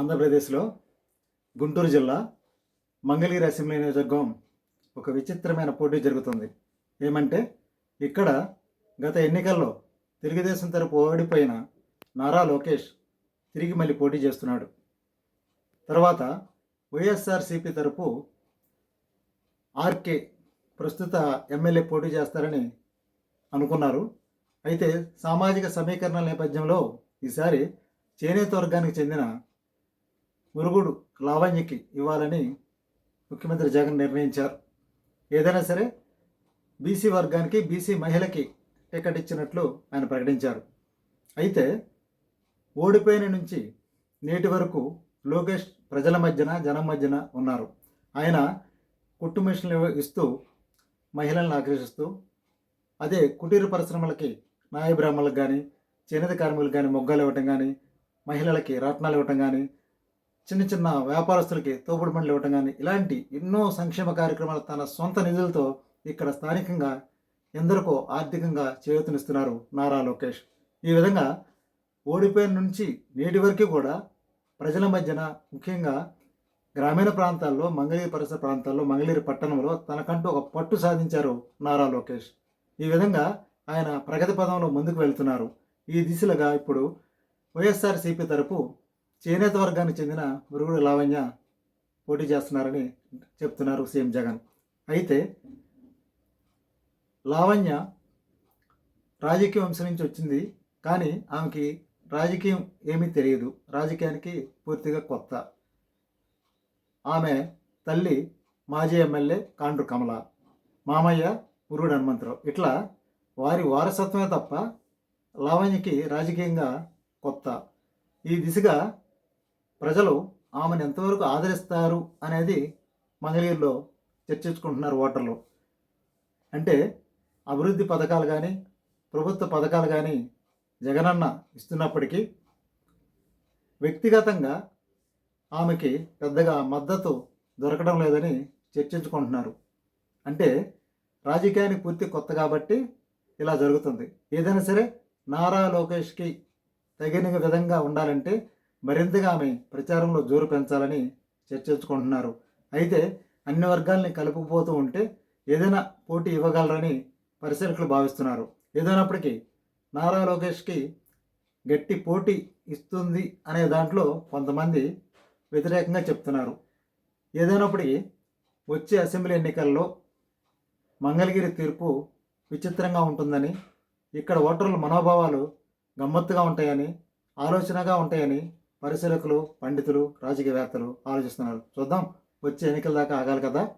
ఆంధ్రప్రదేశ్లో గుంటూరు జిల్లా మంగళగిరి అసెంబ్లీ నియోజకవర్గం ఒక విచిత్రమైన పోటీ జరుగుతుంది. ఏమంటే ఇక్కడ గత ఎన్నికల్లో తెలుగుదేశం తరపు ఓడిపోయిన నారా లోకేష్ తిరిగి మళ్ళీ పోటీ చేస్తున్నాడు. తర్వాత వైఎస్ఆర్సిపి తరపు ఆర్కే ప్రస్తుత ఎమ్మెల్యే పోటీ చేస్తారని అనుకున్నారు. అయితే సామాజిక సమీకరణల నేపథ్యంలో ఈసారి చేనేత వర్గానికి చెందిన మురుగుడు లావణ్యకి ఇవ్వాలని ముఖ్యమంత్రి జగన్ నిర్ణయించారు. ఏదైనా సరే బీసీ వర్గానికి బీసీ మహిళకి టికెట్ ఇచ్చినట్లు ఆయన ప్రకటించారు. అయితే ఓడిపోయిన నుంచి నేటి వరకు లోకేష్ ప్రజల మధ్యన జనం మధ్యన ఉన్నారు. ఆయన కుట్టు మిషన్లు ఇస్తూ మహిళలను ఆకర్షిస్తూ అదే కుటీర పరిశ్రమలకి నాయ బ్రాహ్మణులకు కానీ చేనేత కార్మికులకు కానీ మొగ్గాలు ఇవ్వటం కానీ మహిళలకి రత్నాలు ఇవ్వటం కానీ చిన్న చిన్న వ్యాపారస్తులకి తోపుడు బండ్లు ఇవ్వటం కానీ ఇలాంటి ఎన్నో సంక్షేమ కార్యక్రమాలు తన సొంత నిధులతో ఇక్కడ స్థానికంగా ఎందరికో ఆర్థికంగా చేయూతనిస్తున్నారు నారా లోకేష్. ఈ విధంగా ఓడిపోయిన నుంచి నేటి వరకు కూడా ప్రజల మధ్యన ముఖ్యంగా గ్రామీణ ప్రాంతాల్లో మంగళగిరి పరిసర ప్రాంతాల్లో మంగళగిరి పట్టణంలో తనకంటూ ఒక పట్టు సాధించారు నారా లోకేష్. ఈ విధంగా ఆయన ప్రగతి పదంలో ముందుకు వెళ్తున్నారు. ఈ దిశలుగా ఇప్పుడు వైఎస్ఆర్సీపీ తరపు చేనేత వర్గానికి చెందిన మురుగుడు లావణ్య పోటీ చేస్తున్నారని చెప్తున్నారు సీఎం జగన్. అయితే లావణ్య రాజకీయ వంశం నుంచి వచ్చింది కానీ ఆమెకి రాజకీయం ఏమీ తెలియదు. రాజకీయానికి పూర్తిగా కొత్త. ఆమె తల్లి మాజీ ఎమ్మెల్యే కాండ్రు కమల మామయ్య మురుగుడు హనుమంతరావు. ఇట్లా వారి వారసత్వమే తప్ప లావణ్యకి రాజకీయంగా కొత్త. ఈ దిశగా ప్రజలు ఆమెను ఎంతవరకు ఆదరిస్తారు అనేది మంగళగిరిలో చర్చించుకుంటున్నారు ఓటర్లు. అంటే అభివృద్ధి పథకాలు కానీ ప్రభుత్వ పథకాలు కానీ జగనన్న ఇస్తున్నప్పటికీ వ్యక్తిగతంగా ఆమెకి పెద్దగా మద్దతు దొరకడం లేదని చర్చించుకుంటున్నారు. అంటే రాజకీయానికి పూర్తి కొత్త కాబట్టి ఇలా జరుగుతుంది. ఏదైనా సరే నారా లోకేష్కి తగిన విధంగా ఉండాలంటే మరింతగా ఆమె ప్రచారంలో జోరు పెంచాలని చర్చించుకుంటున్నారు. అయితే అన్ని వర్గాల్ని కలుపుకుపోతూ ఉంటే ఏదైనా పోటీ ఇవ్వగలరని పరిశీలకులు భావిస్తున్నారు. ఏదైనప్పటికీ నారా లోకేష్కి గట్టి పోటీ ఇస్తుంది అనే దాంట్లో కొంతమంది వ్యతిరేకంగా చెప్తున్నారు. ఏదైనప్పటికీ వచ్చే అసెంబ్లీ ఎన్నికల్లో మంగళగిరి తీర్పు విచిత్రంగా ఉంటుందని ఇక్కడ ఓటర్ల మనోభావాలు గమ్మత్తుగా ఉంటాయని ఆలోచనగా ఉంటాయని పరిశీలకులు పండితులు రాజకీయవేత్తలు ఆలోచిస్తున్నారు. చూద్దాం. వచ్చే ఎన్నికల దాకా ఆగాలి కదా?